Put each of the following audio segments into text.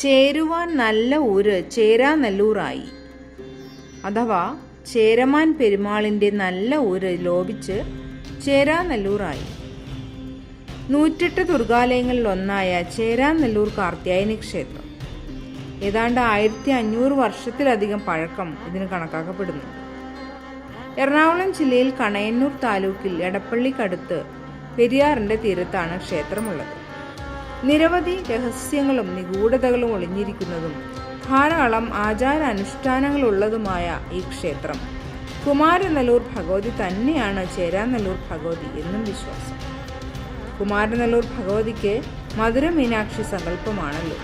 ചേരുവാൻ നല്ല ഊര് ചേരാ നല്ലൂറായി. അഥവാ ചേരമാൻ പെരുമാളിന്റെ നല്ല ഊര് ലോപിച്ച് ചേരാ നല്ലൂറായി. നൂറ്റെട്ട് ദുർഗാലയങ്ങളിൽ ഒന്നായ ചേരാനല്ലൂർ കാർത്യായനി ക്ഷേത്രം. ഏതാണ്ട് ആയിരത്തി അഞ്ഞൂറ് വർഷത്തിലധികം പഴക്കം ഇതിന് കണക്കാക്കപ്പെടുന്നു. എറണാകുളം ജില്ലയിൽ കണയന്നൂർ താലൂക്കിൽ എടപ്പള്ളിക്കടുത്ത് പെരിയാറിന്റെ തീരത്താണ് ക്ഷേത്രമുള്ളത്. നിരവധി രഹസ്യങ്ങളും നിഗൂഢതകളും ഒളിഞ്ഞിരിക്കുന്നതും ധാരാളം ആചാര അനുഷ്ഠാനങ്ങളുള്ളതുമായ ഈ ക്ഷേത്രം. കുമാരനല്ലൂർ ഭഗവതി തന്നെയാണ് ചേരാനല്ലൂർ ഭഗവതി എന്നും വിശ്വാസം. കുമാരനല്ലൂർ ഭഗവതിക്ക് മധുര മീനാക്ഷി സങ്കല്പമാണല്ലോ.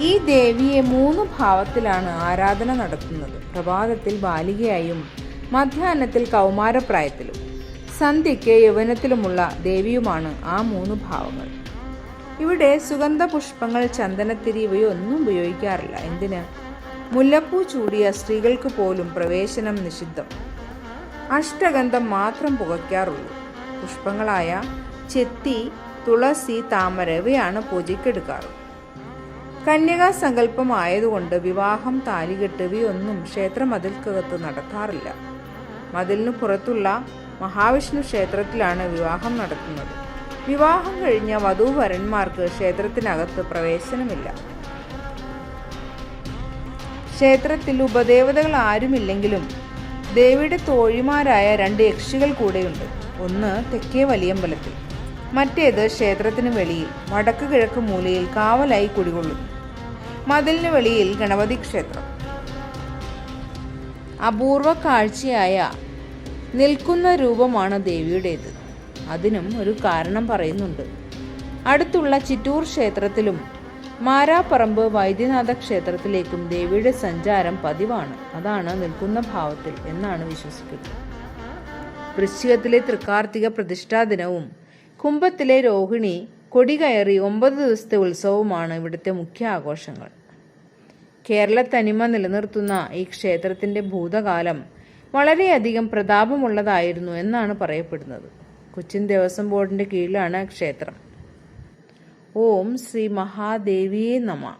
ഈ ദേവിയെ മൂന്ന് ഭാവത്തിലാണ് ആരാധന നടത്തുന്നത്. പ്രഭാതത്തിൽ ബാലികയായും മധ്യാഹ്നത്തിൽ കൗമാരപ്രായത്തിലും. സന്ധ്യയ്ക്ക് യൗവനത്തിലുമുള്ള ദേവിയുമാണ് ആ മൂന്ന് ഭാവങ്ങൾ. ഇവിടെ സുഗന്ധ പുഷ്പങ്ങൾ ചന്ദനത്തിരി ഇവയൊന്നും ഉപയോഗിക്കാറില്ല. എന്തിന്? മുല്ലപ്പൂ ചൂടിയ സ്ത്രീകൾക്ക് പോലും പ്രവേശനം നിഷിദ്ധം. അഷ്ടഗന്ധം മാത്രം പുകയ്ക്കാറുള്ളൂ. പുഷ്പങ്ങളായ ചെത്തി തുളസി താമര ഇവയാണ് പൂജയ്ക്കെടുക്കാറ്. സങ്കല്പമായതുകൊണ്ട് വിവാഹം താലികെട്ട് ഇവയൊന്നും ക്ഷേത്രമതിൽക്കകത്ത് നടത്താറില്ല. മതിലിനു പുറത്തുള്ള മഹാവിഷ്ണു ക്ഷേത്രത്തിലാണ് വിവാഹം നടത്തുന്നത് വിവാഹം കഴിഞ്ഞ വധൂവരന്മാർക്ക് ക്ഷേത്രത്തിനകത്ത് പ്രവേശനമില്ല. ക്ഷേത്രത്തിൽ ഉപദേവതകൾ ആരുമില്ലെങ്കിലും ദേവിയുടെ തോഴിമാരായ രണ്ട് യക്ഷികൾ കൂടെയുണ്ട്. ഒന്ന് തെക്കേ വലിയമ്പലത്തിൽ മറ്റേത് ക്ഷേത്രത്തിന് വെളിയിൽ വടക്ക് കിഴക്ക് മൂലയിൽ കാവലായി കുടികൊള്ളുന്നു. മതിലിന് വെളിയിൽ ഗണപതി ക്ഷേത്രം. അപൂർവ കാഴ്ചയായ നിൽക്കുന്ന രൂപമാണ് ദേവിയുടേത്. അതിനും ഒരു കാരണം പറയുന്നുണ്ട്. അടുത്തുള്ള ചിറ്റൂർ ക്ഷേത്രത്തിലും മാരാപ്പറമ്പ് വൈദ്യനാഥ ക്ഷേത്രത്തിലേക്കും ദേവിയുടെ സഞ്ചാരം പതിവാണ്. അതാണ് നിൽക്കുന്ന ഭാവത്തിൽ എന്നാണ് വിശ്വസിക്കുന്നത്. വൃശ്ചികത്തിലെ തൃക്കാർത്തിക പ്രതിഷ്ഠാ ദിനവും കുംഭത്തിലെ രോഹിണി കൊടികയറി ഒമ്പത് ദിവസത്തെ ഉത്സവവുമാണ് ഇവിടുത്തെ മുഖ്യ ആഘോഷങ്ങൾ. കേരള തനിമ നിലനിർത്തുന്ന ഈ ക്ഷേത്രത്തിന്റെ ഭൂതകാലം വളരെയധികം പ്രതാപമുള്ളതായിരുന്നു എന്നാണ് പറയപ്പെടുന്നത്. കൊച്ചിൻ ദേവസ്വം ബോർഡിന്റെ കീഴിലാണ് ക്ഷേത്രം. ഓം ശ്രീ മഹാദേവിയെ നമ.